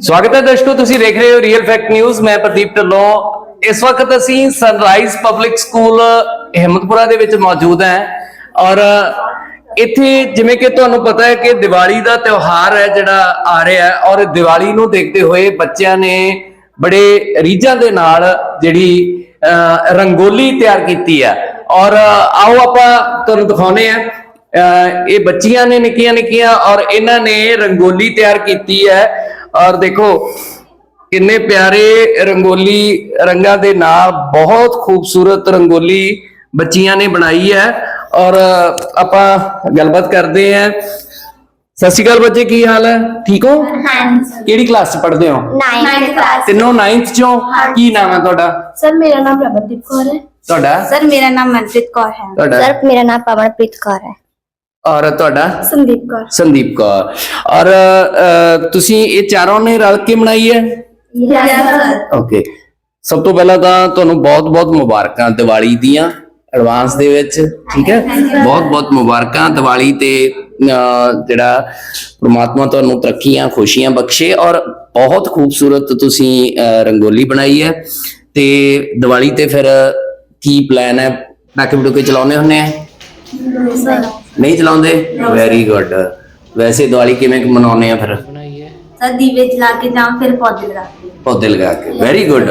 ਸਵਾਗਤ ਹੈ ਦਰਸ਼ਕੋ ਤੁਸੀਂ ਦੇਖ ਰਹੇ ਹੋ ਰੀਅਲ ਫੈਕਟ ਨਿਊਜ਼ ਮੈਂ ਪ੍ਰਦੀਪ ਢਿੱਲੋਂ। ਇਸ ਵਕਤ ਅਸੀਂ ਸਨਰਾਈਜ਼ ਪਬਲਿਕ ਸਕੂਲ ਹਿੰਮਤਪੁਰਾ ਦੇ ਵਿੱਚ ਮੌਜੂਦ ਹੈ। ਔਰ ਇੱਥੇ ਜਿਵੇਂ ਕਿ ਤੁਹਾਨੂੰ ਪਤਾ ਹੈ ਕਿ ਦੀਵਾਲੀ ਦਾ ਤਿਉਹਾਰ ਹੈ ਜਿਹੜਾ ਆ ਰਿਹਾ ਹੈ। ਔਰ ਦੀਵਾਲੀ ਨੂੰ ਦੇਖਦੇ ਹੋਏ ਬੱਚਿਆਂ ਨੇ ਬੜੇ ਰੀਝਾਂ ਦੇ ਨਾਲ ਜਿਹੜੀ ਅਹ, ਰੰਗੋਲੀ ਤਿਆਰ ਕੀਤੀ ਹੈ। ਔਰ ਆਓ ਆਪਾਂ ਤੁਹਾਨੂੰ ਦਿਖਾਉਨੇ ਆ ਅਹ ਇਹ ਬੱਚੀਆਂ ਨੇ ਨਿੱਕੀਆਂ ਨਿੱਕੀਆਂ ਔਰ ਇਹਨਾਂ ਨੇ ਰੰਗੋਲੀ ਤਿਆਰ ਕੀਤੀ ਹੈ। ਔਰ ਦੇਖੋ ਕਿੰਨੇ ਪਿਆਰੇ ਰੰਗੋਲੀ ਰੰਗਾਂ ਦੇ ਨਾਲ ਬਹੁਤ ਖੂਬਸੂਰਤ ਰੰਗੋਲੀ ਬੱਚੀਆਂ ਨੇ ਬਣਾਈ ਹੈ। ਔਰ ਆਪਾਂ ਗੱਲਬਾਤ ਕਰਦੇ ਹਾਂ। ਸਤਿ ਸ਼੍ਰੀ ਅਕਾਲ ਬੱਚੇ ਕੀ ਹਾਲ ਹੈ? ਠੀਕ ਹੋ? ਹਾਂਜੀ। ਕਿਹੜੀ ਕਲਾਸ ਚ ਪੜ੍ਹਦੇ ਹੋ? ਨਾਈਨਥ ਕਲਾਸ ਤਿੰਨੋਂ 9th ਚੋਂ? ਕੀ ਨਾਮ ਹੈ ਤੁਹਾਡਾ? ਸਰ ਮੇਰਾ ਨਾਮ ਰਮਨਦੀਪ ਕੌਰ ਹੈ। ਤੁਹਾਡਾ? ਸਰ ਮੇਰਾ ਨਾਮ ਮਨਪ੍ਰੀਤ ਕੌਰ ਹੈ। ਤੁਹਾਡਾ? ਸਰ ਮੇਰਾ ਨਾਮ ਪਵਨਪ੍ਰੀਤ ਕੌਰ ਹੈ। ਔਰ ਤੁਹਾਡਾ? ਸੰਦੀਪ ਕੌਰ। ਸੰਦੀਪ ਕੌਰ। ਔਰ ਅ, ਤੁਸੀਂ ਇਹ ਚਾਰੋਂ ਨੇ ਰਲ ਕੇ ਬਣਾਈ ਹੈ? ਯੈਸ ਸਰ ਓਕੇ ਸਭ ਤੋਂ ਪਹਿਲਾਂ ਤਾਂ ਤੁਹਾਨੂੰ ਬਹੁਤ-ਬਹੁਤ ਮੁਬਾਰਕਾਂ ਦੀਵਾਲੀ ਦੀਆਂ ਐਡਵਾਂਸ ਦੇ ਵਿੱਚ ਠੀਕ ਹੈ? ਬਹੁਤ-ਬਹੁਤ ਮੁਬਾਰਕਾਂ ਦੀਵਾਲੀ ਤੇ ਜਿਹੜਾ ਪ੍ਰਮਾਤਮਾ ਤੁਹਾਨੂੰ ਤਰੱਕੀਆਂ ਖੁਸ਼ੀਆਂ ਬਖਸ਼ੇ ਔਰ ਬਹੁਤ ਖੂਬਸੂਰਤ ਤੁਸੀਂ ਰੰਗੋਲੀ ਬਣਾਈ ਹੈ। ਤੇ ਦੀਵਾਲੀ ਤੇ ਫਿਰ ਕੀ ਪਲਾਨ ਹੈ? ਪਟਾਕੇ ਪਟੂਕੇ ਚਲਾਉਣੇ ਹੁੰਦੇ ਆ? ਨਹੀਂ ਚਲਾਉਂਦੇ? ਵੈਰੀ ਗੁੱਡ ਵੈਸੇ ਦੀਵਾਲੀ ਕਿਵੇਂ ਮਨਾਉਂਦੇ ਆ ਫਿਰ? ਸਰ ਦੀਵੇ ਜਲਾ ਕੇ ਜਾਂ ਫਿਰ ਪੌਦੇ ਲਗਾ ਕੇ। ਪੌਦੇ ਲਗਾ ਕੇ। ਵੈਰੀ ਗੁੱਡ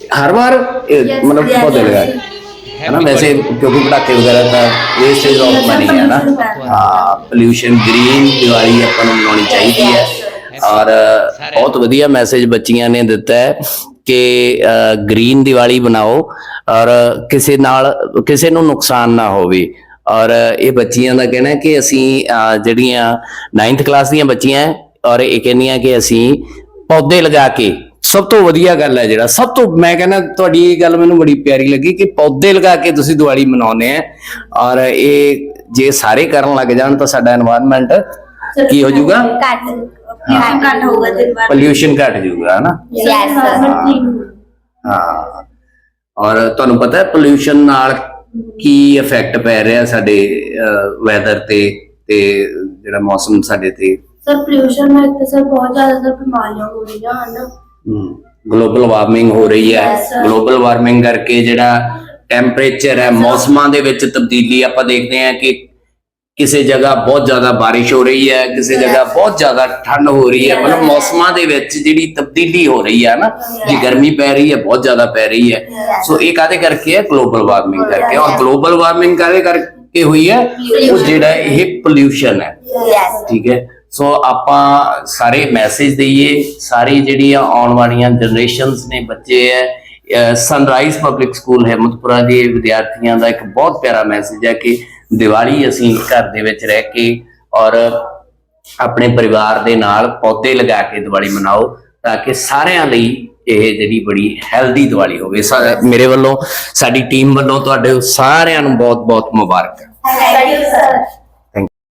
ਹਰ ਵਾਰ ਇਹ Yes, ਮਤਲਬ yes, ਪੌਦੇ ਲਗਾ yes. ਕੇ। ਹੈ ਨਾ ਵੈਸੇ ਕਿਉਂਕਿ ਪਟਾਕੇ ਵਗੈਰਾ ਤਾਂ ਵੇਸਟੇਜ ਆਫ ਮਨੀ ਹੈ ਨਾ। ਹਾਂ ਪੋਲੂਸ਼ਨ ਗ੍ਰੀਨ ਦੀਵਾਲੀ ਆਪਾਂ ਨੂੰ ਮਨਾਉਣੀ ਚਾਹੀਦੀ ਹੈ। ਔਰ ਬਹੁਤ ਵਧੀਆ ਮੈਸੇਜ ਬੱਚੀਆਂ ਨੇ ਦਿੱਤਾ ਹੈ ਕਿ ਗ੍ਰੀਨ ਦੀਵਾਲੀ ਬਣਾਓ ਔਰ ਕਿਸੇ ਨਾਲ ਕਿਸੇ ਨੂੰ ਨੁਕਸਾਨ ਨਾ ਹੋਵੇ। ਔਰ ਇਹ ਬੱਚੀਆਂ ਦਾ ਕਹਿਣਾ ਕਿ ਅਸੀਂ ਜਿਹੜੀਆਂ 9th ਕਲਾਸ ਦੀਆਂ ਬੱਚੀਆਂ ਹੈ ਔਰ ਇਹ ਕਹਿੰਦੀਆਂ ਕਿ ਅਸੀਂ ਪੌਦੇ ਲਗਾ ਕੇ ਸਭ ਤੋਂ ਵਧੀਆ ਗੱਲ ਹੈ ਜਿਹੜਾ ਸਭ ਤੋਂ ਮੈਂ ਕਹਿੰਦਾ ਤੁਹਾਡੀ ਇਹ ਗੱਲ ਮੈਨੂੰ ਬੜੀ ਪਿਆਰੀ ਲੱਗੀ ਕਿ ਪੌਦੇ ਲਗਾ ਕੇ ਤੁਸੀਂ ਦੀਵਾਲੀ ਮਨਾਉਂਦੇ ਆ ਔਰ ਇਹ ਜੇ ਸਾਰੇ ਕਰਨ ਲੱਗ ਜਾਣ ਤਾਂ ਸਾਡਾ এনवायरमेंट ਕੀ ਹੋ ਜਾਊਗਾ? ਕੱਟ ਕੱਟ ਹੋਊਗਾ ਦਿਨ ਬਾਅਦ ਪੋਲੂਸ਼ਨ ਘਟ ਜਾਊਗਾ ਹਨਾ? ਯੈਸ ਹਾਂ। ਔਰ ਤੁਹਾਨੂੰ ਪਤਾ ਹੈ ਪੋਲੂਸ਼ਨ ਨਾਲ ਕੀ ਇਫੈਕਟ ਪੈ ਰਿਹਾ ਸਾਡੇ ਵੈਦਰ ਤੇ ਤੇ ਜਿਹੜਾ ਮੌਸਮ ਸਾਡੇ ਤੇ? ਸਰ ਪੋਲੂਸ਼ਨ ਨਾਲ ਤੇ ਸਰ ਬਹੁਤ ਜ਼ਿਆਦਾ ਸਰ ਬਿਮਾਰੀਆਂ ਹੋ ਰਹੀਆਂ ਹਨ? ਗਲੋਬਲ ਵਾਰਮਿੰਗ ਹੋ ਰਹੀ ਹੈ. ਗਲੋਬਲ ਵਾਰਮਿੰਗ ਕਰਕੇ ਜਿਹੜਾ ਟੈਂਪਰੇਚਰ ਹੈ ਮੌਸਮਾਂ ਦੇ ਵਿੱਚ ਤਬਦੀਲੀ ਆਪਾਂ ਦੇਖਦੇ ਹਾਂ ਕਿ ਕਿਸੇ ਜਗ੍ਹਾ ਬਹੁਤ ਜ਼ਿਆਦਾ ਬਾਰਿਸ਼ ਹੋ ਰਹੀ ਹੈ ਕਿਸੇ. ਜਗ੍ਹਾ ਬਹੁਤ ਜ਼ਿਆਦਾ ਠੰਡ ਹੋ ਰਹੀ ਹੈ ਮਤਲਬ. ਮੌਸਮਾਂ ਦੇ ਵਿੱਚ ਜਿਹੜੀ ਤਬਦੀਲੀ ਹੋ ਰਹੀ ਹੈ ਨਾ ਜੇ. ਗਰਮੀ ਪੈ ਰਹੀ ਹੈ ਬਹੁਤ ਜ਼ਿਆਦਾ ਪੈ ਰਹੀ ਹੈ. ਸੋ ਇਹ ਕਾਦੇ ਕਰਕੇ ਹੈ ਗਲੋਬਲ ਵਾਰਮਿੰਗ ਕਰਕੇ ਔਰ. ਗਲੋਬਲ ਵਾਰਮਿੰਗ ਕਾਦੇ ਕਰਕੇ ਹੋਈ ਹੈ ਉਹ. ਜਿਹੜਾ ਇਹ ਪੋਲਿਊਸ਼ਨ ਹੈ ਠੀਕ ਹੈ ਸੋ ਆਪਾਂ ਸਾਰੇ ਮੈਸੇਜ ਦਈਏ ਸਾਰੀ ਜਿਹੜੀਆਂ ਆਉਣ ਵਾਲੀਆਂ ਜਨਰੇਸ਼ਨਸ ਨੇ ਬੱਚੇ ਹੈ ਸਨਰਾਈਜ਼ ਪਬਲਿਕ ਸਕੂਲ ਹਿੰਮਤਪੁਰਾ ਦੇ ਵਿਦਿਆਰਥੀਆਂ ਦਾ ਇੱਕ ਬਹੁਤ ਪਿਆਰਾ ਮੈਸੇਜ ਹੈ ਕਿ ਦੀਵਾਲੀ ਅਸੀਂ ਘਰ ਦੇ ਵਿੱਚ ਰਹਿ ਕੇ ਔਰ ਆਪਣੇ ਪਰਿਵਾਰ ਦੇ ਨਾਲ ਪੌਦੇ ਲਗਾ ਕੇ ਦੀਵਾਲੀ ਮਨਾਓ ਤਾਂ ਕਿ ਸਾਰਿਆਂ ਲਈ ਇਹ ਜਿਹੜੀ ਬੜੀ ਹੈਲਦੀ ਦੀਵਾਲੀ ਹੋਵੇ। ਮੇਰੇ ਵੱਲੋਂ, ਸਾਡੀ ਟੀਮ ਵੱਲੋਂ ਤੁਹਾਡੇ ਸਾਰਿਆਂ ਨੂੰ ਬਹੁਤ ਬਹੁਤ ਮੁਬਾਰਕਾਂ। Thank you sir